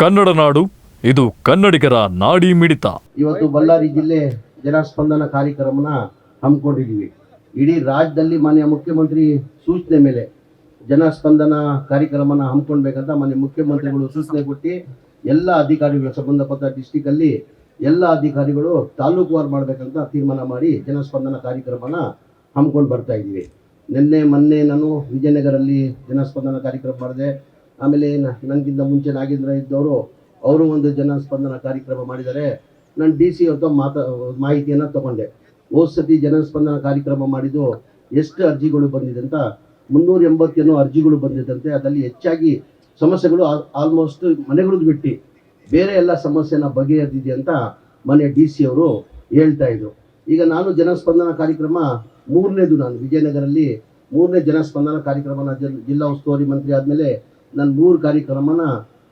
ಕನ್ನಡ ನಾಡು, ಇದು ಕನ್ನಡಿಗರ ನಾಡಿ ಮಿಡಿತ. ಇವತ್ತು ಬಳ್ಳಾರಿ ಜಿಲ್ಲೆ ಜನಸ್ಪಂದನ ಕಾರ್ಯಕ್ರಮನ ಹಮ್ಮಿಕೊಂಡಿದ್ದೀವಿ. ಇಡೀ ರಾಜ್ಯದಲ್ಲಿ ಮಾನ್ಯ ಮುಖ್ಯಮಂತ್ರಿ ಸೂಚನೆ ಮೇಲೆ ಜನಸ್ಪಂದನ ಕಾರ್ಯಕ್ರಮನ ಹಮ್ಮಿಕೊಳ್ಬೇಕಂತ ಮಾನ್ಯ ಮುಖ್ಯಮಂತ್ರಿಗಳು ಸೂಚನೆ ಕೊಟ್ಟು ಎಲ್ಲ ಅಧಿಕಾರಿಗಳು ಸಂಬಂಧಪಟ್ಟ ಡಿಸ್ಟಿಕಲ್ಲಿ ಎಲ್ಲ ಅಧಿಕಾರಿಗಳು ತಾಲೂಕುವಾರು ಮಾಡಬೇಕಂತ ತೀರ್ಮಾನ ಮಾಡಿ ಜನಸ್ಪಂದನ ಕಾರ್ಯಕ್ರಮನ ಹಮ್ಮಿಕೊಂಡು ಬರ್ತಾ ಇದ್ದೀವಿ. ನಿನ್ನೆ, ಮೊನ್ನೆ ನಾನು ವಿಜಯನಗರಲ್ಲಿ ಜನಸ್ಪಂದನ ಕಾರ್ಯಕ್ರಮ ಮಾಡಿದೆ. ಆಮೇಲೆ ನನಗಿಂತ ಮುಂಚೆ ನಾಗೇಂದ್ರ ಇದ್ದವರು, ಅವರು ಒಂದು ಜನಸ್ಪಂದನ ಕಾರ್ಯಕ್ರಮ ಮಾಡಿದ್ದಾರೆ. ನಾನು ಡಿ ಸಿ ಅವ್ರದ್ದು ಮಾತಾ, ಮಾಹಿತಿಯನ್ನು ತಗೊಂಡೆ. ಹೋದ ಸತಿ ಜನಸ್ಪಂದನ ಕಾರ್ಯಕ್ರಮ ಮಾಡಿದ್ದು ಎಷ್ಟು ಅರ್ಜಿಗಳು ಬಂದಿದೆ ಅಂತ, ಮುನ್ನೂರ ಎಂಬತ್ತೇನೋ ಅರ್ಜಿಗಳು ಬಂದಿದ್ದಂತೆ, ಅದರಲ್ಲಿ ಹೆಚ್ಚಾಗಿ ಸಮಸ್ಯೆಗಳು ಆಲ್ಮೋಸ್ಟ್ ಮನೆಗಳದ್ದು ಬಿಟ್ಟು ಬೇರೆ ಎಲ್ಲ ಸಮಸ್ಯೆನ ಬಗೆಹರಿದಿದೆ ಅಂತ ಮನೆ ಡಿ ಸಿ ಅವರು ಹೇಳ್ತಾ ಇದ್ರು. ಈಗ ನಾನು ಜನಸ್ಪಂದನ ಕಾರ್ಯಕ್ರಮ ಮೂರನೇದು ನಾನು ವಿಜಯನಗರಲ್ಲಿ ಮೂರನೇ ಜನಸ್ಪಂದನ ಕಾರ್ಯಕ್ರಮನ ಜಲ್- ಜಿಲ್ಲಾ ಉಸ್ತುವಾರಿ ಮಂತ್ರಿ ಆದಮೇಲೆ ನಾನು ಮೂರು ಕಾರ್ಯಕ್ರಮನ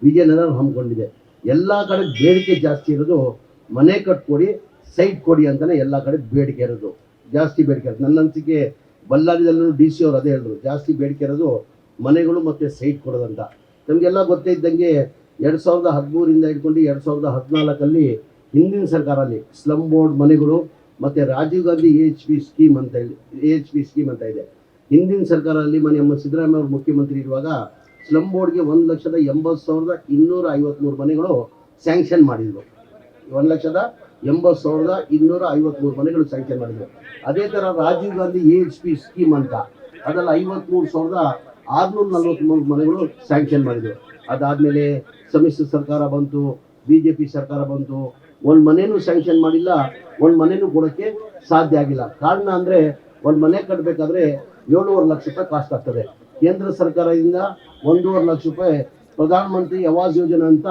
ವಿಜಯನಗರ ಹಮ್ಮಿಕೊಂಡಿದೆ. ಎಲ್ಲ ಕಡೆ ಬೇಡಿಕೆ ಜಾಸ್ತಿ ಇರೋದು ಮನೆ ಕಟ್ಕೊಡಿ ಸೈಟ್ ಕೊಡಿ ಅಂತಲೇ ಎಲ್ಲ ಕಡೆ ಬೇಡಿಕೆ ಇರೋದು. ಜಾಸ್ತಿ ಬೇಡಿಕೆ ಇರೋದು. ನನ್ನ ಅನಿಸಿಕೆ ಬಳ್ಳಾರಿದಲ್ಲೂ ಡಿ ಸಿ ಅವರು ಅದೇ ಹೇಳಿದ್ರು ಜಾಸ್ತಿ ಬೇಡಿಕೆ ಇರೋದು ಮನೆಗಳು ಮತ್ತು ಸೈಟ್ ಕೊಡೋದಂತ. ನಮಗೆಲ್ಲ ಗೊತ್ತೇ ಇದ್ದಂಗೆ ಎರಡು ಸಾವಿರದ ಹದಿಮೂರಿಂದ ಹಿಡ್ಕೊಂಡು ಎರಡು ಸಾವಿರದ ಹದಿನಾಲ್ಕಲ್ಲಿ ಹಿಂದಿನ ಸರ್ಕಾರಲ್ಲಿ ಸ್ಲಮ್ ಬೋರ್ಡ್ ಮನೆಗಳು ಮತ್ತು Rajiv Gandhi A H P scheme ಅಂತ ಹೇಳಿ ಎ ಎಚ್ ಪಿ ಸ್ಕೀಮ್ ಅಂತ ಇದೆ. ಹಿಂದಿನ ಸರ್ಕಾರದಲ್ಲಿ ಮನೆ ಸಿದ್ದರಾಮಯ್ಯ ಅವರು ಮುಖ್ಯಮಂತ್ರಿ ಇರುವಾಗ ಸ್ಲಮ್ ಬೋರ್ಡ್ಗೆ ಒಂದು ಲಕ್ಷದ ಎಂಬತ್ತು ಸಾವಿರದ ಇನ್ನೂರ ಐವತ್ಮೂರು ಮನೆಗಳು ಸ್ಯಾಂಕ್ಷನ್ ಮಾಡಿದ್ರು. ಒಂದು ಲಕ್ಷದ ಎಂಬತ್ತು ಸಾವಿರದ ಇನ್ನೂರ ಐವತ್ಮೂರು ಮನೆಗಳು ಸ್ಯಾಂಕ್ಷನ್ ಮಾಡಿದ್ರು. ಅದೇ ಥರ Rajiv Gandhi A H P scheme ಅಂತ, ಅದರಲ್ಲಿ ಐವತ್ಮೂರು ಸಾವಿರದ ಆರುನೂರ ನಲ್ವತ್ಮೂರು ಮನೆಗಳು ಸ್ಯಾಂಕ್ಷನ್ ಮಾಡಿದ್ರು. ಅದಾದಮೇಲೆ ಸಮ್ಮಿಶ್ರ ಸರ್ಕಾರ ಬಂತು ಬಿ ಜೆ ಪಿ ಸರ್ಕಾರ ಬಂತು, ಒಂದು ಮನೇನೂ ಸ್ಯಾಂಕ್ಷನ್ ಮಾಡಿಲ್ಲ, ಒಂದು ಮನೇನೂ ಕೊಡೋಕ್ಕೆ ಸಾಧ್ಯ ಆಗಿಲ್ಲ. ಕಾರಣ ಅಂದರೆ ಒಂದು ಮನೆ ಕಟ್ಟಬೇಕಾದ್ರೆ ಏಳುವರೆ ಲಕ್ಷ ರೂಪಾಯಿ ಕಾಸ್ಟ್ ಆಗ್ತದೆ. ಕೇಂದ್ರ ಸರ್ಕಾರದಿಂದ ಒಂದೂವರೆ ಲಕ್ಷ ರೂಪಾಯಿ ಪ್ರಧಾನ ಮಂತ್ರಿ ಆವಾಸ್ ಯೋಜನೆ ಅಂತ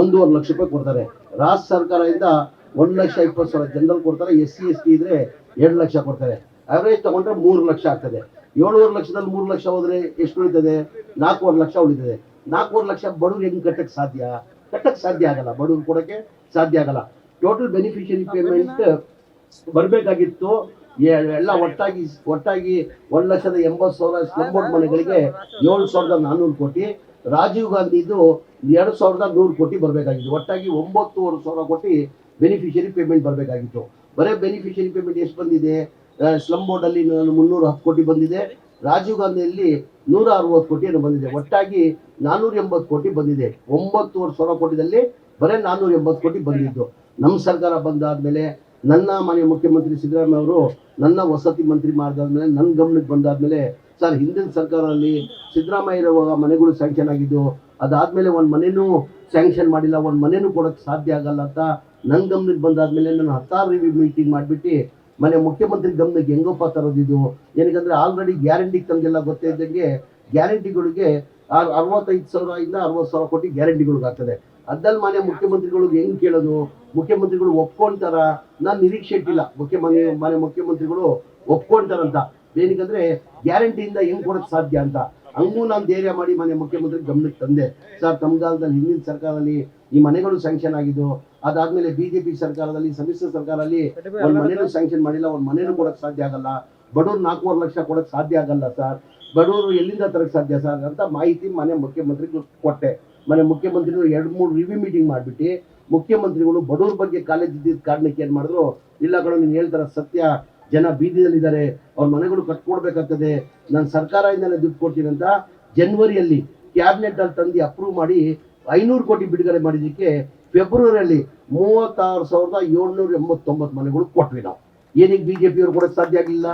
ಒಂದೂವರೆ ಲಕ್ಷ ರೂಪಾಯಿ ಕೊಡ್ತಾರೆ. ರಾಜ್ಯ ಸರ್ಕಾರದಿಂದ ಒಂದು ಲಕ್ಷ ಇಪ್ಪತ್ತು ಸಾವಿರ ಜನರಲ್ ಕೊಡ್ತಾರೆ, ಎಸ್ ಸಿ, ಎಸ್ ಟಿ ಇದ್ರೆ ಎರಡು ಲಕ್ಷ ಕೊಡ್ತಾರೆ. ಅವರೇಜ್ ತಗೊಂಡ್ರೆ ಮೂರು ಲಕ್ಷ ಆಗ್ತದೆ. ಏಳುವರೆ ಲಕ್ಷದಲ್ಲಿ ಮೂರು ಲಕ್ಷ ಹೋದ್ರೆ ಎಷ್ಟು ಉಳಿತದೆ? ನಾಲ್ಕೂವರೆ ಲಕ್ಷ ಉಳಿತದೆ. ನಾಲ್ಕೂವರೆ ಲಕ್ಷ ಬಡವ್ರು ಹೆಂಗೆ ಕಟ್ಟಕ್ಕೆ ಸಾಧ್ಯ? ಕಟ್ಟಕ್ಕೆ ಸಾಧ್ಯ ಆಗಲ್ಲ. ಬಡವ್ರು ಕೊಡಕ್ಕೆ ಸಾಧ್ಯ ಆಗಲ್ಲ. ಟೋಟಲ್ ಬೆನಿಫಿಷಿಯರಿ ಪೇಮೆಂಟ್ ಬರಬೇಕಾಗಿತ್ತು. ಎಲ್ಲ ಒಟ್ಟಾಗಿ ಒಟ್ಟಾಗಿ ಒಂದ್ ಲಕ್ಷದ ಎಂಬತ್ತು ಸಾವಿರ ಸ್ಲಂಬೋರ್ಡ್ ಮನೆಗಳಿಗೆ ಏಳು ಸಾವಿರದ ನಾನ್ನೂರು ಕೋಟಿ, ರಾಜೀವ್ ಗಾಂಧಿದು ಎರಡು ಸಾವಿರದ ನೂರು ಕೋಟಿ ಬರಬೇಕಾಗಿತ್ತು. ಒಟ್ಟಾಗಿ ಒಂಬತ್ತುವರೆ ಸಾವಿರ ಕೋಟಿ ಬೆನಿಫಿಷಿಯರಿ ಪೇಮೆಂಟ್ ಬರಬೇಕಾಗಿತ್ತು. ಬರೀ ಬೆನಿಫಿಷಿಯರಿ ಪೇಮೆಂಟ್ ಎಷ್ಟು ಬಂದಿದೆ? ಸ್ಲಮ್ ಬೋರ್ಡಲ್ಲಿ ಮುನ್ನೂರ ಹತ್ತು ಕೋಟಿ ಬಂದಿದೆ. ರಾಜೀವ್ ಗಾಂಧಿಯಲ್ಲಿ ನೂರ ಅರವತ್ತು ಕೋಟಿ ಏನೋ ಬಂದಿದೆ. ಒಟ್ಟಾಗಿ ನಾನ್ನೂರ ಎಂಬತ್ತು ಕೋಟಿ ಬಂದಿದೆ. ಒಂಬತ್ತುವರೆ ಸಾವಿರ ಕೋಟಿದಲ್ಲಿ ಬರೀ ನಾನ್ನೂರ ಎಂಬತ್ತು ಕೋಟಿ ಬಂದಿದ್ದು. ನಮ್ಮ ಸರ್ಕಾರ ಬಂದಾದ್ಮೇಲೆ ನನ್ನ ಮನೆ ಮುಖ್ಯಮಂತ್ರಿ ಸಿದ್ದರಾಮಯ್ಯ ಅವರು ನನ್ನ ವಸತಿ ಮಂತ್ರಿ ಮಾಡಿದಾದ್ಮೇಲೆ ನನ್ನ ಗಮನಕ್ಕೆ ಬಂದಾದ್ಮೇಲೆ ಸರ್, ಹಿಂದಿನ ಸರ್ಕಾರದಲ್ಲಿ ಸಿದ್ದರಾಮಯ್ಯ ಇರುವಾಗ ಮನೆಗಳು ಸ್ಯಾಂಕ್ಷನ್ ಆಗಿದ್ದು, ಅದಾದ್ಮೇಲೆ ಒಂದು ಮನೆನೂ ಸ್ಯಾಂಕ್ಷನ್ ಮಾಡಿಲ್ಲ, ಒಂದು ಮನೆನೂ ಕೊಡೋಕ್ಕೆ ಸಾಧ್ಯ ಆಗಲ್ಲ ಅಂತ ನನ್ನ ಗಮನಕ್ಕೆ ಬಂದಾದ್ಮೇಲೆ ನಾನು ಹತ್ತಾರು ರಿವ್ಯೂ ಮೀಟಿಂಗ್ ಮಾಡಿಬಿಟ್ಟು ಮನೆ ಮುಖ್ಯಮಂತ್ರಿ ಗಮನಕ್ಕೆ ಹೆಂಗಪ್ಪ ತರೋದಿದ್ದು ಏನಕ್ಕಂದ್ರೆ ಆಲ್ರೆಡಿ ಗ್ಯಾರಂಟಿ ತಂದೆಲ್ಲ ಗೊತ್ತೇ ಇದ್ದಂಗೆ ಗ್ಯಾರಂಟಿಗಳಿಗೆ ಅರವತ್ತೈದು ಸಾವಿರ ಇಂದ ಅರವತ್ತು ಸಾವಿರ ಕೋಟಿ ಗ್ಯಾರಂಟಿಗಳಿಗಾಗ್ತದೆ ಅದ್ದಲ್ಲಿ ಮಾನ್ಯ ಮುಖ್ಯಮಂತ್ರಿಗಳಿಗೆ ಹೆಂಗ್ ಕೇಳೋದು? ಮುಖ್ಯಮಂತ್ರಿಗಳು ಒಪ್ಕೊಂತಾರ ನಾನು ನಿರೀಕ್ಷೆ ಇಟ್ಟಿಲ್ಲ. ಮುಖ್ಯಮಂತ್ರಿ, ಮನೆ ಮುಖ್ಯಮಂತ್ರಿಗಳು ಒಪ್ಕೊಂತಾರಂತ. ಏನಕ್ಕಂದ್ರೆ ಗ್ಯಾರಂಟಿಯಿಂದ ಹೆಂಗ್ ಕೊಡಕ್ ಸಾಧ್ಯ ಅಂತ. ಹಂಗೂ ನಾನು ಧೈರ್ಯ ಮಾಡಿ ಮನೆ ಮುಖ್ಯಮಂತ್ರಿ ಗಮನಕ್ಕೆ ತಂದೆ. ಸರ್ ತಮ್ಮ ಕಾಲದಲ್ಲಿ ಹಿಂದಿನ ಸರ್ಕಾರದಲ್ಲಿ ಈ ಮನೆಗಳು ಸ್ಯಾಂಕ್ಷನ್ ಆಗಿದ್ದು, ಅದಾದ್ಮೇಲೆ ಬಿಜೆಪಿ ಸರ್ಕಾರದಲ್ಲಿ, ಸಮ್ಮಿಶ್ರ ಸರ್ಕಾರದಲ್ಲಿ ಒಂದ್ ಮನೇನು ಸ್ಯಾಂಕ್ಷನ್ ಮಾಡಿಲ್ಲ, ಒಂದ್ ಮನೇನು ಕೊಡಕ್ ಸಾಧ್ಯ ಆಗಲ್ಲ. ಬಡವ್ರು ನಾಲ್ಕೂವರೆ ಲಕ್ಷ ಕೊಡಕ್ ಸಾಧ್ಯ ಆಗಲ್ಲ ಸರ್. ಬಡವರು ಎಲ್ಲಿಂದ ತರಕ್ ಸಾಧ್ಯ ಸರ್ ಅಂತ ಮಾಹಿತಿ ಮನೆ ಮುಖ್ಯಮಂತ್ರಿಗೂ ಕೊಟ್ಟೆ. ಮನೆ ಮುಖ್ಯಮಂತ್ರಿಗಳು ಎರಡು ಮೂರು ರಿವ್ಯೂ ಮೀಟಿಂಗ್ ಮಾಡ್ಬಿಟ್ಟು ಮುಖ್ಯಮಂತ್ರಿಗಳು ಬಡವ್ರ ಬಗ್ಗೆ ಕಾಲೇಜ್ ಇದ್ದಿದ್ದ ಕಾರಣಕ್ಕೆ ಏನ್ ಮಾಡಿದ್ರು, ಇಲ್ಲ ಕಣ, ನೀನು ಹೇಳ್ತಾರ ಸತ್ಯ, ಜನ ಬೀದಿಯಲ್ಲಿದ್ದಾರೆ, ಅವ್ರ ಮನೆಗಳು ಕಟ್ಕೊಡ್ಬೇಕಾಗ್ತದೆ, ನಾನು ಸರ್ಕಾರದಿಂದಲೇ ದುಡ್ಡು ಕೊಡ್ತೀನಿ ಅಂತ ಜನವರಿಯಲ್ಲಿ ಕ್ಯಾಬಿನೆಟ್ ಅಲ್ಲಿ ತಂದು ಅಪ್ರೂವ್ ಮಾಡಿ ಐನೂರು ಕೋಟಿ ಬಿಡುಗಡೆ ಮಾಡಿದ್ದಕ್ಕೆ ಫೆಬ್ರವರಿಯಲ್ಲಿ ಮೂವತ್ತಾರು ಸಾವಿರದ ಏಳ್ನೂರ ಎಂಬತ್ತೊಂಬತ್ತು ಮನೆಗಳು ಕೊಟ್ವಿ ನಾವು. ಏನಕ್ಕೆ ಪಿಯವ್ರು ಕೊಡಕ್ಕೆ ಸಾಧ್ಯ ಆಗಿಲ್ಲ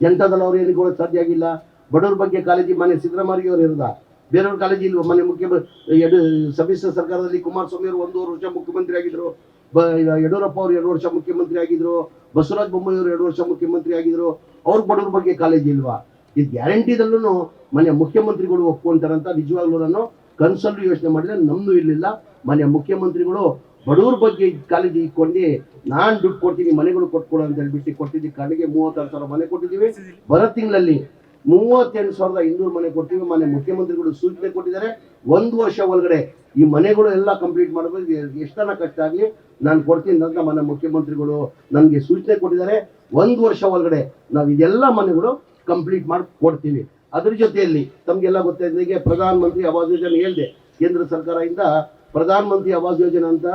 ಜನತಾದಳ ಅವ್ರು ಏನಿಗೆ ಕೊಡೋಕೆ ಸಾಧ್ಯ ಆಗಿಲ್ಲ ಬಡವ್ರ ಬಗ್ಗೆ ಕಾಲೇಜಿ ಮನೆ ಸಿದ್ದರಾಮಯ್ಯ ಅವರು ಇರೋದ? ಬೇರೆಯವ್ರ ಕಾಲೇಜ್ ಇಲ್ವ ಮನೆ ಮುಖ್ಯಮಂತ್ರಿ ಸಮ್ಮಿಶ್ರ ಸರ್ಕಾರದಲ್ಲಿ ಕುಮಾರಸ್ವಾಮಿ ಅವರು ಒಂದೂವರೆ ವರ್ಷ ಮುಖ್ಯಮಂತ್ರಿ ಆಗಿದ್ರು. ಬ ಯಡಿಯೂರಪ್ಪ ಅವರು ಎರಡು ವರ್ಷ ಮುಖ್ಯಮಂತ್ರಿ ಆಗಿದ್ರು. ಬಸವರಾಜ ಬೊಮ್ಮಾಯಿ ಅವರು ಎರಡು ವರ್ಷ ಮುಖ್ಯಮಂತ್ರಿ ಆಗಿದ್ರು. ಅವ್ರ ಬಡವ್ರ ಬಗ್ಗೆ ಕಾಲೇಜ್ ಇಲ್ವಾ? ಈ ಗ್ಯಾರಂಟಿದಲ್ಲೂ ಮನೆ ಮುಖ್ಯಮಂತ್ರಿಗಳು ಒಪ್ಕೊಂತಾರಂತ ನಿಜವಾಗ್ಲೂ ನಾನು ಕನ್ಸಲ್ಲೂ ಯೋಚನೆ ಮಾಡಿದ್ರೆ ನಮ್ದು ಇರಲಿಲ್ಲ ಮನೆ ಮುಖ್ಯಮಂತ್ರಿಗಳು ಬಡವ್ರ ಬಗ್ಗೆ ಕಾಲೇಜ್ ಇಟ್ಕೊಂಡು ನಾನ್ ದುಡ್ಡು ಕೊಡ್ತೀನಿ, ಮನೆಗಳು ಕೊಟ್ಕೊಡು ಅಂತ ಹೇಳ್ಬಿಟ್ಟು ಕೊಟ್ಟಿದ್ದೀವಿ ಕಡೆಗೆ ಮೂವತ್ತಾರು ಸಾವಿರ ಮನೆ ಕೊಟ್ಟಿದ್ದೀವಿ. ಬರೋ ತಿಂಗಳಲ್ಲಿ ಮೂವತ್ತೆಂಟು ಸಾವಿರದ ಇನ್ನೂರು ಮನೆ ಕೊಟ್ಟಿವಿ. ಮನೆ ಮುಖ್ಯಮಂತ್ರಿಗಳು ಸೂಚನೆ ಕೊಟ್ಟಿದ್ದಾರೆ. ಒಂದು ವರ್ಷ ಒಳಗಡೆ ಈ ಮನೆಗಳು ಎಲ್ಲ ಕಂಪ್ಲೀಟ್ ಮಾಡಬೇಕು ಎಷ್ಟನ ಕಷ್ಟ ಆಗಲಿ ನಾನು ಕೊಡ್ತೀನಿ ಅಂತ ಮನೆ ಮುಖ್ಯಮಂತ್ರಿಗಳು ನನಗೆ ಸೂಚನೆ ಕೊಟ್ಟಿದ್ದಾರೆ. ಒಂದು ವರ್ಷ ಒಳಗಡೆ ನಾವು ಇದೆಲ್ಲ ಮನೆಗಳು ಕಂಪ್ಲೀಟ್ ಮಾಡಿ ಕೊಡ್ತೀವಿ. ಅದ್ರ ಜೊತೆಯಲ್ಲಿ ತಮಗೆಲ್ಲ ಗೊತ್ತಿದ್ದಂಗೆ ಪ್ರಧಾನ ಮಂತ್ರಿ ಆವಾಸ್ ಯೋಜನೆ ಹೇಳಿದೆ, ಕೇಂದ್ರ ಸರ್ಕಾರದಿಂದ ಪ್ರಧಾನ ಮಂತ್ರಿ ಆವಾಸ್ ಯೋಜನೆ ಅಂತ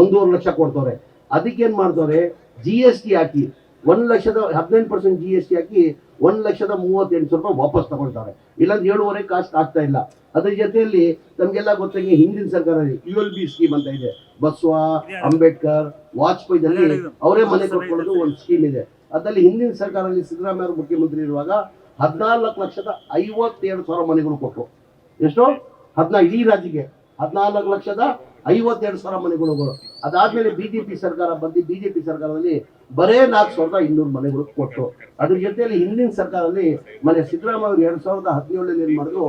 ಒಂದೂವರೆ ಲಕ್ಷ ಕೊಡ್ತವ್ರೆ. ಅದಕ್ಕೇನು ಮಾಡ್ತವ್ರೆ? ಜಿ ಎಸ್ ಟಿ ಹಾಕಿ ಒಂದ್ ಲಕ್ಷದ ಹದಿನೆಂಟು ಪರ್ಸೆಂಟ್ ಜಿ ಎಸ್ ಟಿ ಹಾಕಿ ಒಂದ್ ಲಕ್ಷದ ಮೂವತ್ತೆಂಟು ಸಾವಿರ ರೂಪಾಯಿ ವಾಪಸ್ ತಗೊಳ್ತಾರೆ. ಇಲ್ಲಾಂದ್ರೆ ಏಳುವರೆ ಕಾಸ್ಟ್ ಆಗ್ತಾ ಇಲ್ಲ. ಅದ್ರ ಜೊತೆಯಲ್ಲಿ ನಮಗೆಲ್ಲ ಗೊತ್ತಾಗಿ ಹಿಂದಿನ ಸರ್ಕಾರ ಯು ಎಲ್ ಬಿ ಸ್ಕೀಮ್ ಅಂತ ಇದೆ. ಬಸ್ವ, ಅಂಬೇಡ್ಕರ್ ವಾಜಪೇಯಿದಲ್ಲಿ ಅವರೇ ಮನೆ ಕಟ್ಕೊಳ್ಳೋದು ಒಂದು ಸ್ಕೀಮ್ ಇದೆ. ಅದ್ರಲ್ಲಿ ಹಿಂದಿನ ಸರ್ಕಾರದಲ್ಲಿ ಸಿದ್ದರಾಮಯ್ಯ ಅವರು ಮುಖ್ಯಮಂತ್ರಿ ಇರುವಾಗ ಹದಿನಾಲ್ಕು ಲಕ್ಷದ ಐವತ್ತೆರಡು ಸಾವಿರ ಮನೆಗಳು ಕೊಟ್ಟರು ಎಷ್ಟು? ಹದಿನಾ, ಇಡೀ ರಾಜ್ಯಕ್ಕೆ ಹದಿನಾಲ್ಕು ಲಕ್ಷದ ಐವತ್ತೆರಡು ಸಾವಿರ ಮನೆಗಳು ಅದಾದ್ಮೇಲೆ ಬಿಜೆಪಿ ಸರ್ಕಾರ ಬಂದು ಬಿಜೆಪಿ ಸರ್ಕಾರದಲ್ಲಿ ಬರೇ ನಾಲ್ಕು ಸಾವಿರದ ಇನ್ನೂರು ಮನೆಗಳು ಕೊಟ್ಟರು ಅದ್ರ ಜೊತೆಯಲ್ಲಿ ಹಿಂದಿನ ಸರ್ಕಾರದಲ್ಲಿ ಮನೆ ಸಿದ್ದರಾಮಯ್ಯ ಅವರು ಎರಡ್ ಸಾವಿರದ ಹದಿನೇಳಲ್ಲಿ ಏನು ಮಾಡಿದ್ರು,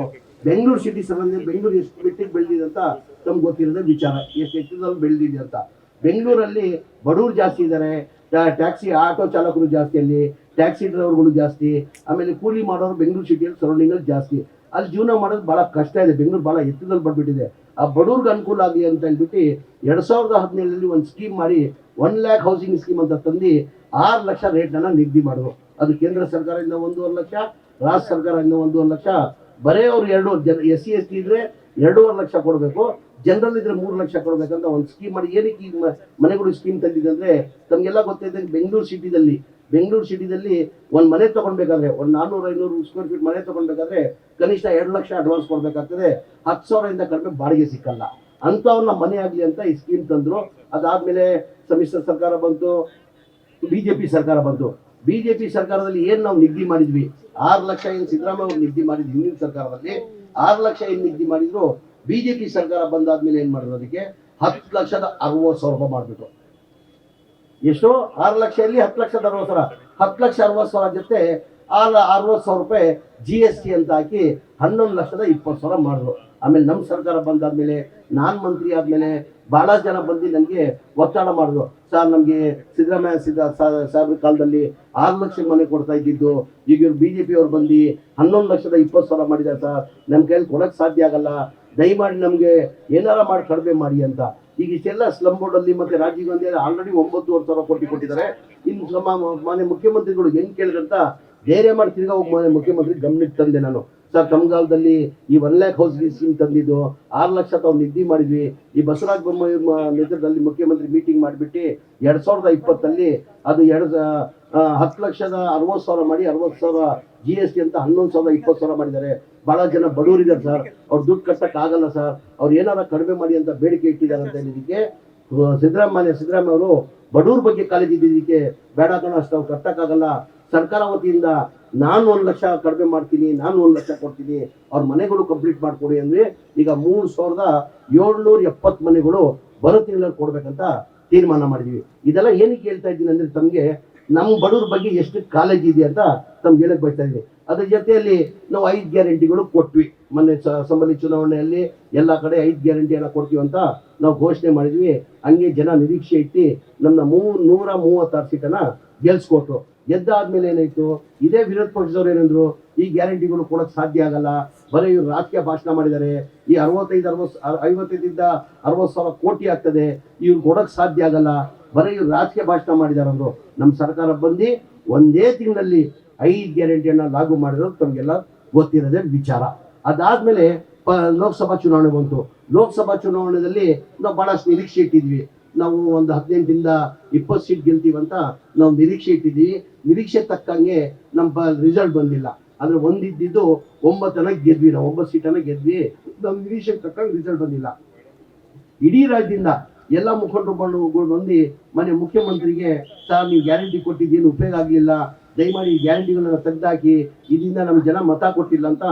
ಬೆಂಗಳೂರು ಸಿಟಿ ಸಂಬಂಧ ಬೆಂಗಳೂರು ಎಷ್ಟು ಮೆಟ್ಟಿಗೆ ಬೆಳೆದಿದೆ ಅಂತ ನಮ್ಗೆ ಗೊತ್ತಿರೋದೇ ವಿಚಾರ. ಎಷ್ಟು ಹೆಚ್ಚಿನಲ್ಲಿ ಬೆಳೆದಿದೆ ಅಂತ. ಬೆಂಗಳೂರಲ್ಲಿ ಬಡವರು ಜಾಸ್ತಿ ಇದ್ದಾರೆ ಟ್ಯಾಕ್ಸಿ ಆಟೋ ಚಾಲಕರು ಜಾಸ್ತಿ ಅಲ್ಲಿ, ಟ್ಯಾಕ್ಸಿ ಡ್ರೈವರ್ಗಳು ಜಾಸ್ತಿ, ಆಮೇಲೆ ಕೂಲಿ ಮಾಡೋರು ಬೆಂಗಳೂರು ಸಿಟಿಯಲ್ಲಿ ಸರೌಂಡಿಂಗಲ್ಲಿ ಜಾಸ್ತಿ. ಅಲ್ಲಿ ಜೀವನ ಮಾಡೋದು ಭಾಳ ಕಷ್ಟ ಇದೆ, ಬೆಂಗಳೂರು ಭಾಳ ಎತ್ತದಲ್ಲಿ ಬಂದ್ಬಿಟ್ಟಿದೆ. ಆ ಬಡವ್ರಿಗೆ ಅನುಕೂಲ ಆಗಲಿ ಅಂತ ಹೇಳ್ಬಿಟ್ಟು ಎರಡ್ ಸಾವಿರದ ಹದಿನೇಳರಲ್ಲಿ ಒಂದು ಸ್ಕೀಮ್ ಮಾಡಿ ಒನ್ ಲ್ಯಾಕ್ ಹೌಸಿಂಗ್ ಸ್ಕೀಮ್ ಅಂತ ತಂದು ಆರು ಲಕ್ಷ ರೇಟ್ನ ನಿಗದಿ ಮಾಡಿದ್ರು. ಅದು ಕೇಂದ್ರ ಸರ್ಕಾರದಿಂದ ಒಂದೂವರೆ ಲಕ್ಷ ರಾಜ್ಯ ಸರ್ಕಾರದಿಂದ ಒಂದೂವರೆ ಲಕ್ಷ. ಬರೇ ಅವ್ರು ಎರಡು ಜನ ಎಸ್ ಸಿ ಎಸ್ ಟಿ ಇದ್ರೆ ಎರಡೂವರೆ ಲಕ್ಷ ಕೊಡಬೇಕು, ಜನರಲ್ ಇದ್ರೆ ಮೂರು ಲಕ್ಷ ಕೊಡಬೇಕಂತ ಒಂದು ಸ್ಕೀಮ್ ಮಾಡಿ. ಏನಕ್ಕೆ ಈಗ ಮನೆಗಳು ಸ್ಕೀಮ್ ತಂದಿದೆ ಅಂದ್ರೆ, ತಮಗೆಲ್ಲ ಗೊತ್ತಿದೆ ಬೆಂಗಳೂರು ಸಿಟಿದಲ್ಲಿ ಬೆಂಗಳೂರು ಸಿಟಿದಲ್ಲಿ ಒಂದು ಮನೆ ತಗೊಳ್ಬೇಕಾದ್ರೆ ಒಂದು ನಾನ್ನೂರು ಐನೂರು ಸ್ಕ್ವೇರ್ ಫೀಟ್ ಮನೆ ತಗೊಳ್ಬೇಕಾದ್ರೆ ಕನಿಷ್ಠ ಎರಡು ಲಕ್ಷ ಅಡ್ವಾನ್ಸ್ ಕೊಡಬೇಕಾಗ್ತದೆ. ಹತ್ತು ಸಾವಿರದಿಂದ ಕಡಿಮೆ ಬಾಡಿಗೆ ಸಿಕ್ಕಲ್ಲ. ಅಂಥವ್ರನ್ನ ಮನೆ ಆಗಲಿ ಅಂತ ಈ ಸ್ಕೀಮ್ ತಂದರು. ಅದಾದಮೇಲೆ ಸಮ್ಮಿಶ್ರ ಸರ್ಕಾರ ಬಂತು ಬಿ ಜೆ ಪಿ ಸರ್ಕಾರ ಬಂತು. ಬಿ ಜೆ ಪಿ ಸರ್ಕಾರದಲ್ಲಿ ಏನು ನಾವು ನಿಗದಿ ಮಾಡಿದ್ವಿ? ಆರು ಲಕ್ಷ ಏನು ಸಿದ್ದರಾಮಯ್ಯ ಅವ್ರು ನಿಗದಿ ಮಾಡಿದ್ವಿ ಹಿಂದಿನ ಸರ್ಕಾರದಲ್ಲಿ? ಆರು ಲಕ್ಷ ಏನು ನಿಗದಿ ಮಾಡಿದ್ರು? ಪಿ ಸರ್ಕಾರ ಬಂದಾದ್ಮೇಲೆ ಏನು ಮಾಡಿದ್ರು ಅದಕ್ಕೆ? ಹತ್ತು ಲಕ್ಷದ ಅರವತ್ತು ಸಾವಿರ ರೂಪಾಯಿ ಮಾಡ್ಬಿಟ್ರು. ಎಷ್ಟು ಆರು ಲಕ್ಷದಲ್ಲಿ ಹತ್ತು ಲಕ್ಷದ ಅರವತ್ತು ಸಾವಿರ. ಹತ್ತು ಲಕ್ಷ ಅರವತ್ತು ಸಾವಿರ ಜೊತೆ ಆರು ಅರವತ್ತು ಸಾವಿರ ರೂಪಾಯಿ ಜಿ ಎಸ್ ಟಿ ಅಂತ ಹಾಕಿ ಹನ್ನೊಂದು ಲಕ್ಷದ ಇಪ್ಪತ್ತು ಸಾವಿರ ಮಾಡಿದ್ರು. ಆಮೇಲೆ ನಮ್ಮ ಸರ್ಕಾರ ಬಂದಾದ್ಮೇಲೆ, ನಾನ್ ಮಂತ್ರಿ ಆದ್ಮೇಲೆ ಬಹಳ ಜನ ಬಂದು ನನಗೆ ಒತ್ತಡ ಮಾಡಿದ್ರು. ಸರ್, ನಮಗೆ ಸಿದ್ದರಾಮಯ್ಯ ಸಿದ್ದ ಸಾಹೇಬ್ರ ಕಾಲದಲ್ಲಿ ಆರು ಲಕ್ಷ ಮನೆ ಕೊಡ್ತಾ ಇದ್ದಿದ್ದು, ಈಗ ಇವ್ರು ಬಿ ಜೆ ಪಿ ಅವ್ರು ಬಂದು ಹನ್ನೊಂದು ಲಕ್ಷದ ಇಪ್ಪತ್ತು ಸಾವಿರ ಮಾಡಿದ್ದಾರೆ ಸರ್. ನಮ್ಮ ಕೈಯಲ್ಲಿ ಕೊಡೋಕ್ಕೆ ಸಾಧ್ಯ ಆಗಲ್ಲ. ದಯಮಾಡಿ ನಮಗೆ ಏನಾರ ಮಾಡಿ ಕಡಿಮೆ ಮಾಡಿ ಅಂತ. ಈಗ ಇಷ್ಟೆಲ್ಲ ಸ್ಲಮ್ ಬೋರ್ಡ್ ಅಲ್ಲಿ ಮತ್ತೆ ರಾಜೀವ್ ಗಾಂಧಿ ಆಲ್ರೆಡಿ ಒಂಬತ್ತುವರೆ ಸಾವಿರ ಕೋಟಿ ಕೊಟ್ಟಿದ್ದಾರೆ. ಇನ್ನು ಮಾನ್ಯ ಮುಖ್ಯಮಂತ್ರಿಗಳು ಹೆಂಗ್ ಕೇಳಿದಂತ ಧೈರ್ಯ ಮಾಡಿ ತಿರ್ಗಾ ಮಾನ್ಯ ಮುಖ್ಯಮಂತ್ರಿ ಗಮನಕ್ಕೆ ತಂದೆ ನಾನು. ಸರ್ ತಮ್ಗಾಲದಲ್ಲಿ ಈ ಒನ್ ಲ್ಯಾಕ್ ಹೌಸ್ ಸ್ಕೀಮ್ ತಂದಿದ್ದು ಆರು ಲಕ್ಷ ತಾವು ನಿಧಿ ಮಾಡಿದ್ವಿ. ಈ ಬಸವರಾಜ ಬೊಮ್ಮಾಯಿ ನೇತೃತ್ವದಲ್ಲಿ ಮುಖ್ಯಮಂತ್ರಿ ಮೀಟಿಂಗ್ ಮಾಡಿಬಿಟ್ಟು ಎರಡ್ ಸಾವಿರದ ಇಪ್ಪತ್ತಲ್ಲಿ ಅದು ಎರಡ್ ಹತ್ತು ಲಕ್ಷದ ಅರವತ್ತು ಸಾವಿರ ಮಾಡಿ ಅರವತ್ತು ಸಾವಿರ ಜಿ ಎಸ್ ಟಿ ಅಂತ ಹನ್ನೊಂದು ಸಾವಿರದ ಇಪ್ಪತ್ತು ಸಾವಿರ ಮಾಡಿದ್ದಾರೆ. ಬಹಳ ಜನ ಬಡವರಿದ್ದಾರೆ ಸರ್. ಅವ್ರು ದುಡ್ಡು ಆಗಲ್ಲ ಸರ್. ಅವ್ರು ಏನಾರ ಕಡಿಮೆ ಮಾಡಿ ಅಂತ ಬೇಡಿಕೆ ಇಟ್ಟಿದ್ದಾರೆ ಅಂತ ಹೇಳಿದಕ್ಕೆ ಸಿದ್ದರಾಮಯ್ಯ ಸಿದ್ದರಾಮಯ್ಯ ಅವರು ಬಡವ್ರ ಬಗ್ಗೆ ಕಾಲೇಜ್ ಇದ್ದಿದ್ದಕ್ಕೆ ಬೇಡ ಕಣ, ಅಷ್ಟು ಅವ್ರು ಕಟ್ಟಕ್ಕಾಗಲ್ಲ ಸರ್ಕಾರ ವತಿಯಿಂದ ನಾನು ಒಂದು ಲಕ್ಷ ಕಡಿಮೆ ಮಾಡ್ತೀನಿ, ನಾನು ಒಂದು ಲಕ್ಷ ಕೊಡ್ತೀನಿ, ಅವ್ರ ಮನೆಗಳು ಕಂಪ್ಲೀಟ್ ಮಾಡಿಕೊಡಿ ಅಂದ್ರೆ ಈಗ ಮೂರು ಸಾವಿರದ ಏಳ್ನೂರ ಎಪ್ಪತ್ತು ಮನೆಗಳು ಬರೋ ತಿಂಗಳಲ್ಲಿ ಕೊಡ್ಬೇಕಂತ ತೀರ್ಮಾನ ಮಾಡಿದ್ವಿ. ಇದೆಲ್ಲ ಏನಕ್ಕೆ ಹೇಳ್ತಾ ಇದ್ದೀನಿ ಅಂದ್ರೆ ತಮಗೆ ನಮ್ಮ ಬಡವ್ರ ಬಗ್ಗೆ ಎಷ್ಟು ಕಾಲೇಜ್ ಇದೆ ಅಂತ ತಮ್ಗೆ ಹೇಳಕ್ ಬರ್ತಾ ಇದ್ದೀನಿ. ಅದ್ರ ಜೊತೆಯಲ್ಲಿ ನಾವು ಐದು ಗ್ಯಾರಂಟಿಗಳು ಕೊಟ್ವಿ. ಮೊನ್ನೆ ಸಂಬಂಧಿ ಚುನಾವಣೆಯಲ್ಲಿ ಎಲ್ಲ ಕಡೆ ಐದು ಗ್ಯಾರಂಟಿಯನ್ನು ಕೊಡ್ತೀವಿ ಅಂತ ನಾವು ಘೋಷಣೆ ಮಾಡಿದ್ವಿ. ಹಂಗೆ ಜನ ನಿರೀಕ್ಷೆ ಇಟ್ಟು ನನ್ನ ಮೂ ನೂರ ಮೂವತ್ತಾರು ಸೀಟನ್ನ ಗೆಲ್ಸ್ಕೊಟ್ರು. ಗೆದ್ದಾದ್ಮೇಲೆ ಏನಾಯ್ತು? ಇದೇ ವಿರೋಧ ಪಕ್ಷದವ್ರು ಏನಂದ್ರು, ಈ ಗ್ಯಾರಂಟಿಗಳು ಕೊಡಕ್ ಸಾಧ್ಯ ಆಗಲ್ಲ. ಬರೀ ಇವ್ರು ರಾಜಕೀಯ ಭಾಷಣ ಮಾಡಿದ್ದಾರೆ. ಈ ಅರವತ್ತೈದು, ಅರವತ್ತು ಐವತ್ತೈದಿಂದ ಅರವತ್ತು ಸಾವಿರ ಕೋಟಿ ಆಗ್ತದೆ. ಇವ್ರು ಕೊಡಕ್ ಸಾಧ್ಯ ಆಗಲ್ಲ. ಬರೀ ಇವ್ರು ರಾಜಕೀಯ ಭಾಷಣ ಮಾಡಿದಾರೆ ಅಂದ್ರು. ನಮ್ಮ ಸರ್ಕಾರ ಬಂದು ಒಂದೇ ತಿಂಗಳಲ್ಲಿ ಐದು ಗ್ಯಾರಂಟಿಯನ್ನ ಲಾಗು ಮಾಡಿರೋದು ತಮಗೆಲ್ಲ ಗೊತ್ತಿರೋದೆ ವಿಚಾರ. ಅದಾದ್ಮೇಲೆ ಲೋಕಸಭಾ ಚುನಾವಣೆ ಬಂತು. ಲೋಕಸಭಾ ಚುನಾವಣೆಯಲ್ಲಿ ನಾವು ಬಹಳಷ್ಟು ನಿರೀಕ್ಷೆ ಇಟ್ಟಿದ್ವಿ. ನಾವು ಒಂದು ಹದಿನೆಂಟರಿಂದ ಇಪ್ಪತ್ತು ಸೀಟ್ ಗೆಲ್ತೀವಿ ಅಂತ ನಾವು ನಿರೀಕ್ಷೆ ಇಟ್ಟಿದ್ವಿ ನಿರೀಕ್ಷೆ ತಕ್ಕಂಗೆ ನಮ್ಮ ರಿಸಲ್ಟ್ ಬಂದಿಲ್ಲ. ಅಂದ್ರೆ ಒಂದಿದ್ದು ಒಂಬತ್ತನ ಗೆದ್ವಿ ನಾವು, ಒಂಬತ್ತು ಸೀಟನ್ನ ಗೆದ್ವಿ. ನಮ್ಮ ನಿರೀಕ್ಷೆ ತಕ್ಕಂಗೆ ರಿಸಲ್ಟ್ ಬಂದಿಲ್ಲ. ಇಡೀ ರಾಜ್ಯದಿಂದ ಎಲ್ಲ ಮುಖಂಡರುಗಳು ಬಂದು ಮನೆ ಮುಖ್ಯಮಂತ್ರಿಗೆ, ಸರ್, ನೀವು ಗ್ಯಾರಂಟಿ ಕೊಟ್ಟಿದ್ದೇನು ಉಪಯೋಗ ಆಗಲಿಲ್ಲ. ದಯಮಾಡಿ ಈ ಗ್ಯಾರಂಟಿಗಳನ್ನ ತೆಗೆದಾಕಿ ಇದರಿಂದ ನಮ್ಮ ಜನ ಮತ ಕೊಟ್ಟಿಲ್ಲ ಅಂತ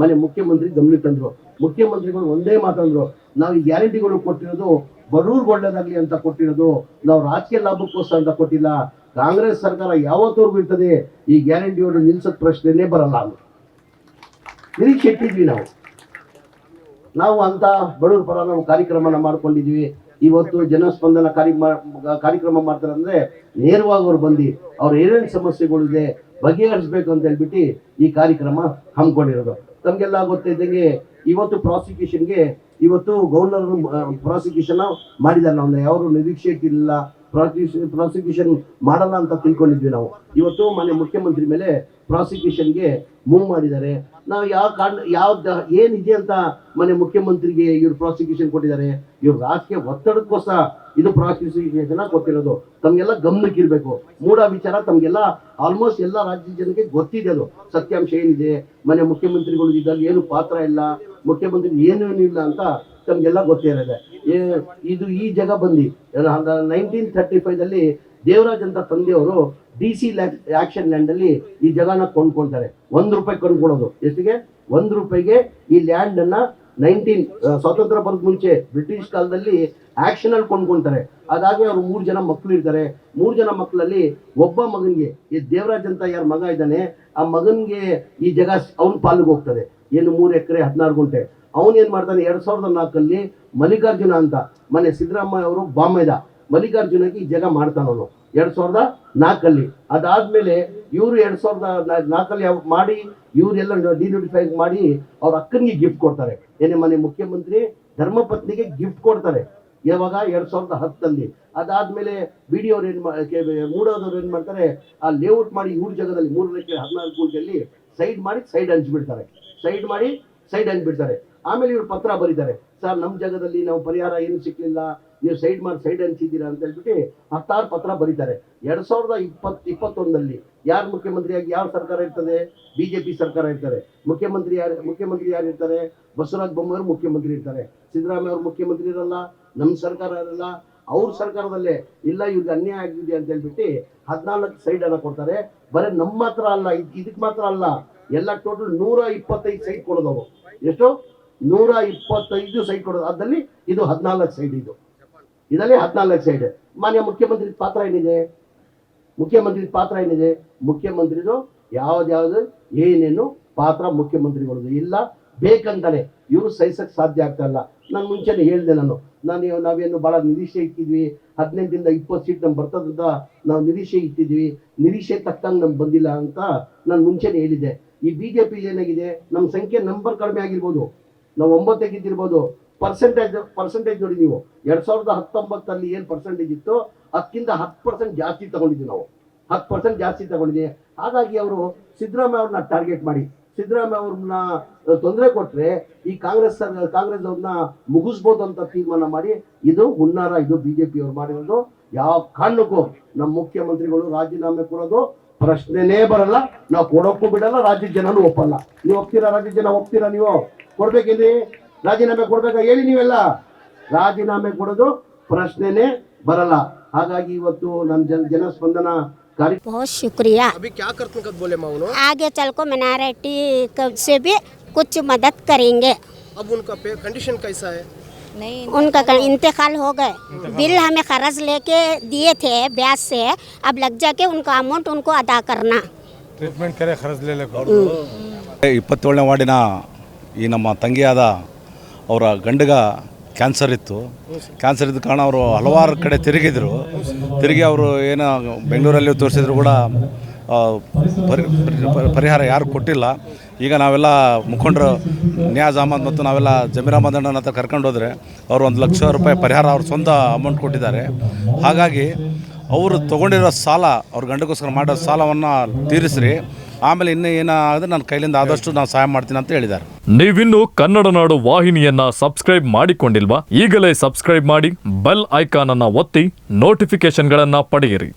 ಮನೆ ಮುಖ್ಯಮಂತ್ರಿ ಗಮನಕ್ಕೆ ತಂದ್ರು. ಮುಖ್ಯಮಂತ್ರಿಗಳು ಒಂದೇ ಮಾತಂದ್ರು ನಾವು ಈ ಗ್ಯಾರಂಟಿಗಳು ಕೊಟ್ಟಿರೋದು ಬಡವ್ರಿಗೆ ಒಳ್ಳೇದಾಗ್ಲಿ ಅಂತ ಕೊಟ್ಟಿರೋದು, ನಾವು ರಾಜಕೀಯ ಲಾಭಕ್ಕೋಸ್ಕರ ಅಂತ ಕೊಟ್ಟಿಲ್ಲ. ಕಾಂಗ್ರೆಸ್ ಸರ್ಕಾರ ಯಾವತ್ತವರೆಗೂ ಇರ್ತದೆ, ಈ ಗ್ಯಾರಂಟಿಗಳು ನಿಲ್ಸೋದ್ ಪ್ರಶ್ನೆನೇ ಬರಲ್ಲ ಅಂದ್ರು. ನಿರೀಕ್ಷೆ ಇಟ್ಟಿದ್ವಿ ನಾವು. ನಾವು ಅಂತ ಬಡವ್ರ ಪರ ನಾವು ಕಾರ್ಯಕ್ರಮನ ಮಾಡ್ಕೊಂಡಿದ್ವಿ ಇವತ್ತು ಜನಸ್ಪಂದನ ಕಾರ್ಯಕ್ರಮ ಕಾರ್ಯಕ್ರಮ ಮಾಡ್ತಾರೆ ಅಂದ್ರೆ ನೇರವಾಗಿ ಅವ್ರು ಬಂದು ಅವ್ರ ಏನೇನು ಸಮಸ್ಯೆಗಳಿದೆ ಬಗೆಹರಿಸ್ಬೇಕು ಅಂತ ಹೇಳ್ಬಿಟ್ಟು ಈ ಕಾರ್ಯಕ್ರಮ ಹಮ್ಮಿಕೊಂಡಿರೋದು. ತಮ್ಗೆಲ್ಲ ಗೊತ್ತಿದ್ದಂಗೆ ಇವತ್ತು ಪ್ರಾಸಿಕ್ಯೂಷನ್ಗೆ ಇವತ್ತು ಗವರ್ನರ್ ಪ್ರಾಸಿಕ್ಯೂಷನ್ ಮಾಡಿದ್ದಾರೆ. ನಾವು ಯಾರು ನಿರೀಕ್ಷೆ ಇಟ್ಟಿರಲಿಲ್ಲ ಪ್ರಾಸಿಕ್ಯೂಷನ್ ಪ್ರಾಸಿಕ್ಯೂಷನ್ ಮಾಡಲ್ಲ ಅಂತ ತಿಳ್ಕೊಂಡಿದ್ವಿ ನಾವು. ಇವತ್ತು ಮನೆ ಮುಖ್ಯಮಂತ್ರಿ ಮೇಲೆ ಪ್ರಾಸಿಕ್ಯೂಷನ್ಗೆ ಮೂವ್ ಮಾಡಿದ್ದಾರೆ. ನಾವು ಯಾವ ಕಾರಣ ಯಾವ ಏನಿದೆ ಅಂತ ಮನೆ ಮುಖ್ಯಮಂತ್ರಿಗೆ ಇವ್ರು ಪ್ರಾಸಿಕ್ಯೂಷನ್ ಕೊಟ್ಟಿದ್ದಾರೆ. ಇವ್ರು ರಾಜಕೀಯ ಒತ್ತಡಕ್ಕೋಸ್ಕರ ಇದು ಪ್ರಾಸಿಕ್ಯೂಷನ್ ಗೊತ್ತಿರೋದು ತಮ್ಗೆಲ್ಲ ಇರಬೇಕು. ಮೂಢ ವಿಚಾರ ತಮಗೆಲ್ಲ ಆಲ್ಮೋಸ್ಟ್ ಎಲ್ಲ ರಾಜ್ಯ ಜನಕ್ಕೆ ಗೊತ್ತಿದೆ ಅದು. ಸತ್ಯಾಂಶ ಏನಿದೆ ಮನೆ ಮುಖ್ಯಮಂತ್ರಿಗಳು ಇದ್ದಲ್ಲಿ ಏನು ಪಾತ್ರ ಇಲ್ಲ, ಮುಖ್ಯಮಂತ್ರಿ ಏನೂ ಏನಿಲ್ಲ ಅಂತ ತಮ್ಗೆಲ್ಲ ಗೊತ್ತಿರೋದೆ ಇದು ಈ ಜಾಗ ಬಂದು. ನೈನ್ಟೀನ್ ತರ್ಟಿ ಫೈವ್ದಲ್ಲಿ ದೇವರಾಜ್ ಅಂತ ತಂದೆಯವರು ಡಿ ಸಿ ಆಕ್ಷನ್ ಲ್ಯಾಂಡ್ ಅಲ್ಲಿ ಈ ಜಾಗನ ಕೊಂಡ್ಕೊಳ್ತಾರೆ ಒಂದು ರೂಪಾಯಿ ಕೊಂಡ್ಕೊಳ್ಳೋದು ಎಷ್ಟಿಗೆ? ಒಂದು ರೂಪಾಯಿಗೆ ಈ ಲ್ಯಾಂಡ್ ಅನ್ನ ನೈನ್ಟೀನ್ ಸ್ವಾತಂತ್ರ್ಯ ಬರೋದ್ ಮುಂಚೆ ಬ್ರಿಟಿಷ್ ಕಾಲದಲ್ಲಿ ಆಕ್ಷನ್ ಕೊಂಡ್ಕೊಳ್ತಾರೆ ಅದಾಗಿ ಅವ್ರು ಮೂರ್ ಜನ ಮಕ್ಕಳು ಇರ್ತಾರೆ. ಮೂರು ಜನ ಮಕ್ಕಳಲ್ಲಿ ಒಬ್ಬ ಮಗನಿಗೆ, ಈ ದೇವರಾಜ್ ಅಂತ ಯಾರು ಮಗ ಇದ್ದಾನೆ, ಆ ಮಗನಿಗೆ ಈ ಜಾಗ ಅವನ ಪಾಲಿಗೆ ಹೋಗ್ತದೆ ಏನು ಮೂರು ಎಕರೆ ಹದಿನಾರು ಗುಂಟೆ. ಅವನ್ ಏನ್ ಮಾಡ್ತಾನೆ? ಎರಡು ಸಾವಿರದ ನಾಲ್ಕಲ್ಲಿ ಮಲ್ಲಿಕಾರ್ಜುನ ಅಂತ. ಮನೆ ಸಿದ್ದರಾಮಯ್ಯ ಅವರು ಬಾಂಬೆದ ಮಲ್ಲಿಕಾರ್ಜುನಕ್ಕೆ ಈ ಜಾಗ ಮಾಡ್ತಾನವನು ಎರಡು ಸಾವಿರದ ನಾಲ್ಕಲ್ಲಿ. ಅದಾದ್ಮೇಲೆ ಇವರು ಎರಡು ಸಾವಿರದ ನಾಲ್ಕಲ್ಲಿ ಅವ್ ಮಾಡಿ, ಇವರೆಲ್ಲ ಡಿನೋಟಿಫೈ ಮಾಡಿ ಅವ್ರ ಅಕ್ಕನಿಗೆ ಗಿಫ್ಟ್ ಕೊಡ್ತಾರೆ. ಏನೇ ಮನೆ ಮುಖ್ಯಮಂತ್ರಿ, ಧರ್ಮಪತ್ನಿಗೆ ಗಿಫ್ಟ್ ಕೊಡ್ತಾರೆ. ಯಾವಾಗ ಎರಡು ಸಾವಿರದ ಹತ್ತಲ್ಲಿ. ಅದಾದ್ಮೇಲೆ ಬಿ ಡಿ ಅವ್ರು ಏನು ಮೂಡೋದವ್ರು ಏನು ಮಾಡ್ತಾರೆ? ಆ ಲೇಔಟ್ ಮಾಡಿ ಇವ್ರ ಜಾಗದಲ್ಲಿ ಮೂರು ಲಕ್ಷ ಹದಿನಾಲ್ಕು ಕೋಟಿಯಲ್ಲಿ ಸೈಡ್ ಮಾಡಿ ಸೈಡ್ ಹಂಚ್ಬಿಡ್ತಾರೆ. ಸೈಡ್ ಮಾಡಿ ಸೈಡ್ ಹಂಚ್ಬಿಡ್ತಾರೆ. ಆಮೇಲೆ ಇವ್ರು ಪತ್ರ ಬರೀತಾರೆ ಸರ್ ನಮ್ಮ ಜಾಗದಲ್ಲಿ ನಾವು ಪರಿಹಾರ ಏನು ಸಿಕ್ಕಲಿಲ್ಲ ನೀವು ಸೈಡ್ ಮಾಡಿ, ಸೈಡ್ ಹಂಚಿದ್ದೀರಾ ಅಂತ ಹೇಳ್ಬಿಟ್ಟು ಹತ್ತಾರು ಪತ್ರ ಬರೀತಾರೆ. ಎರಡ್ ಸಾವಿರದ ಇಪ್ಪತ್ ಇಪ್ಪತ್ತೊಂದರಲ್ಲಿ ಯಾರು ಮುಖ್ಯಮಂತ್ರಿಯಾಗಿ ಯಾವ ಸರ್ಕಾರ ಇರ್ತದೆ? ಬಿಜೆಪಿ ಸರ್ಕಾರ ಇರ್ತಾರೆ ಮುಖ್ಯಮಂತ್ರಿ ಯಾರು ಮುಖ್ಯಮಂತ್ರಿ ಯಾರು ಇರ್ತಾರೆ ಬಸವರಾಜ ಬೊಮ್ಮಾಯಿ ಮುಖ್ಯಮಂತ್ರಿ ಇರ್ತಾರೆ. ಸಿದ್ದರಾಮಯ್ಯ ಅವರು ಮುಖ್ಯಮಂತ್ರಿ ಇರಲ್ಲ ನಮ್ಮ ಸರ್ಕಾರ ಇರಲ್ಲ, ಅವ್ರ ಸರ್ಕಾರದಲ್ಲೇ ಇಲ್ಲ, ಇವ್ರಿಗೆ ಅನ್ಯಾಯ ಆಗಿದೆ ಅಂತ ಹೇಳ್ಬಿಟ್ಟು ಹದಿನಾಲ್ಕು ಸೈಡ್ ಅನ್ನ ಕೊಡ್ತಾರೆ. ಬರೀ ನಮ್ಮ ಮಾತ್ರ ಅಲ್ಲ ಇದಕ್ಕೆ ಇದಕ್ ಮಾತ್ರ ಅಲ್ಲ, ಎಲ್ಲ ಟೋಟಲ್ ನೂರ ಇಪ್ಪತ್ತೈದು ಸೈಡ್ ಕೊಡೋದವು. ಎಷ್ಟು? ನೂರ ಇಪ್ಪತ್ತೈದು ಸೈಟ್ ಕೊಡೋದು. ಅದಲ್ಲಿ ಇದು ಹದಿನಾಲ್ಕು ಸೈಡ್ ಇದು. ಇದರಲ್ಲಿ ಹದಿನಾಲ್ಕು ಸೈಡ್ ಮಾನ್ಯ ಮುಖ್ಯಮಂತ್ರಿ ಪಾತ್ರ ಏನಿದೆ? ಮುಖ್ಯಮಂತ್ರಿ ಪಾತ್ರ ಏನಿದೆ? ಮುಖ್ಯಮಂತ್ರಿದು ಯಾವ್ದ್ಯಾವ್ದು ಏನೇನು ಪಾತ್ರ ಮುಖ್ಯಮಂತ್ರಿಗಳದು ಇಲ್ಲ ಬೇಕಂತಾನೆ ಇವರು ಸಹಿಸಕ್ಕೆ ಸಾಧ್ಯ ಆಗ್ತಾ ಇಲ್ಲ. ನಾನು ಮುಂಚೆನೆ ಹೇಳಿದೆ ನಾನು. ನಾನು ನಾವೇನು ಬಹಳ ನಿರೀಕ್ಷೆ ಇಟ್ಟಿದ್ವಿ. ಹದಿನೆಂಟರಿಂದ ಇಪ್ಪತ್ತು ಸೀಟ್ ನಮ್ಗೆ ಬರ್ತದಂತ ನಾವು ನಿರೀಕ್ಷೆ ಇಟ್ಟಿದ್ವಿ. ನಿರೀಕ್ಷೆ ತಕ್ಕಂಗೆ ನಮ್ಗೆ ಬಂದಿಲ್ಲ ಅಂತ ನಾನು ಮುಂಚೆನೆ ಹೇಳಿದ್ದೆ. ಈ ಬಿಜೆಪಿ ಏನಾಗಿದೆ? ನಮ್ಮ ಸಂಖ್ಯೆ ನಂಬರ್ ಕಡಿಮೆ ಆಗಿರ್ಬೋದು. ನಾವು ಒಂಬತ್ತಾಗಿದ್ದಿರ್ಬೋದು ಪರ್ಸೆಂಟೇಜ್ ಪರ್ಸೆಂಟೇಜ್ ನೋಡಿ ನೀವು. ಎರಡ್ ಸಾವಿರದ ಹತ್ತೊಂಬತ್ತಲ್ಲಿ ಏನು ಪರ್ಸೆಂಟೇಜ್ ಇತ್ತು ಅದಕ್ಕಿಂತ ಹತ್ತು ಪರ್ಸೆಂಟ್ ಜಾಸ್ತಿ ತಗೊಂಡಿದ್ವಿ ನಾವು. ಹತ್ತು ಪರ್ಸೆಂಟ್ ಜಾಸ್ತಿ ತಗೊಂಡಿದ್ವಿ. ಹಾಗಾಗಿ ಅವರು ಸಿದ್ದರಾಮಯ್ಯ ಅವ್ರನ್ನ ಟಾರ್ಗೆಟ್ ಮಾಡಿ. ಸಿದ್ದರಾಮಯ್ಯ ಅವ್ರನ್ನ ತೊಂದರೆ ಕೊಟ್ಟರೆ ಈ ಕಾಂಗ್ರೆಸ್ ಕಾಂಗ್ರೆಸ್ ಅವ್ರನ್ನ ಮುಗಿಸ್ಬೋದು ಅಂತ ತೀರ್ಮಾನ ಮಾಡಿ ಇದು ಹುನ್ನಾರ, ಇದು ಬಿಜೆಪಿ ಅವ್ರು ಮಾಡಿರೋದು. ಯಾವ ಕಾರಣಕ್ಕೂ ನಮ್ಮ ಮುಖ್ಯಮಂತ್ರಿಗಳು ರಾಜೀನಾಮೆ ಕೊಡೋದು ಪ್ರಶ್ನೆನೇ ಬರಲ್ಲ. ನಾವು ಕೊಡೋಕ್ಕೂ ಬಿಡಲ್ಲ ರಾಜ್ಯದ ಜನನೂ ಒಪ್ಪಲ್ಲ. ನೀವು ಒಪ್ತೀರಾ ರಾಜ್ಯ ಜನ? ಒಪ್ತೀರಾ ನೀವು? ಕೊಡ್ಬೇಕಿಲ್ರಿ ರಾಜೀನಾಮೆ ಕೊಡ್ಬೇಕಾ ಹೇಳಿ ನೀವೆಲ್ಲ ರಾಜೀನಾಮೆ ಕೊಡೋದು ಪ್ರಶ್ನೆನೇ ಬರಲ್ಲ ಹಾಗಾಗಿ ಇವತ್ತು ನನ್ನ ಜನ ಜನಸ್ಪಂದನ ಕಾರ್ಯ बहुत शुक्रिया अभी क्या करते कब बोले माउनो आगे चल को मिनारिटी से भी कुछ मदद करेंगे अब उनका पे कंडीशन कैसा है उनका क- इंतकाल हो गए बिल हमें कर्ज लेके दिए थे ब्याज से अब लग जाके उनका अमाउंट उनको अदा करना ಟ್ರೀಟ್ಮೆಂಟ್ ಕರೆ ಖರ್ಚಲೇಲೆ ಇಪ್ಪತ್ತೇಳನೇ ವಾರ್ಡಿನ ಈ ನಮ್ಮ ತಂಗಿಯಾದ ಅವರ ಗಂಡಗ ಕ್ಯಾನ್ಸರ್ ಇತ್ತು. ಕ್ಯಾನ್ಸರ್ ಇದ್ದ ಕಾರಣ ಅವರು ಹಲವಾರು ಕಡೆ ತಿರುಗಿದ್ರು. ತಿರುಗಿ ಅವರು ಏನು ಬೆಂಗಳೂರಲ್ಲಿ ತೋರಿಸಿದ್ರು ಕೂಡ ಪರಿ, ಪರಿ- ಪರಿಹಾರ ಯಾರು ಕೊಟ್ಟಿಲ್ಲ. ಈಗ ನಾವೆಲ್ಲ ಮುಖಂಡರು ನ್ಯಾಜ್ ಅಹಮದ್ ಮತ್ತು ನಾವೆಲ್ಲ ಜಮೀರ್ ಅಹಮದ್ ಅಣ್ಣನ ಹತ್ರ ಕರ್ಕೊಂಡು ಹೋದರೆ ಅವರು ಒಂದು ಲಕ್ಷ ರೂಪಾಯಿ ಪರಿಹಾರ ಅವ್ರ ಸ್ವಂತ ಅಮೌಂಟ್ ಕೊಟ್ಟಿದ್ದಾರೆ. ಹಾಗಾಗಿ ಅವರು ತೊಗೊಂಡಿರೋ ಸಾಲ, ಅವ್ರ ಗಂಡಗೋಸ್ಕರ ಮಾಡೋ ಸಾಲವನ್ನು ತೀರಿಸ್ರಿ. ಆಮೇಲೆ ಇನ್ನೂ ಏನಾದ್ರೆ ನನ್ನ ಕೈಲಿಂದ ಆದಷ್ಟು ನಾನು ಸಹಾಯ ಮಾಡ್ತೀನಿ ಅಂತ ಹೇಳಿದ್ದಾರೆ. ನೀವಿನ್ನು ಕನ್ನಡ ನಾಡು ವಾಹಿನಿಯನ್ನ ಸಬ್ಸ್ಕ್ರೈಬ್ ಮಾಡಿಕೊಂಡಿಲ್ವಾ? ಈಗಲೇ ಸಬ್ಸ್ಕ್ರೈಬ್ ಮಾಡಿ, ಬೆಲ್ ಐಕಾನ್ ಅನ್ನ ಒತ್ತಿ ನೋಟಿಫಿಕೇಶನ್ಗಳನ್ನ ಪಡೆಯಿರಿ.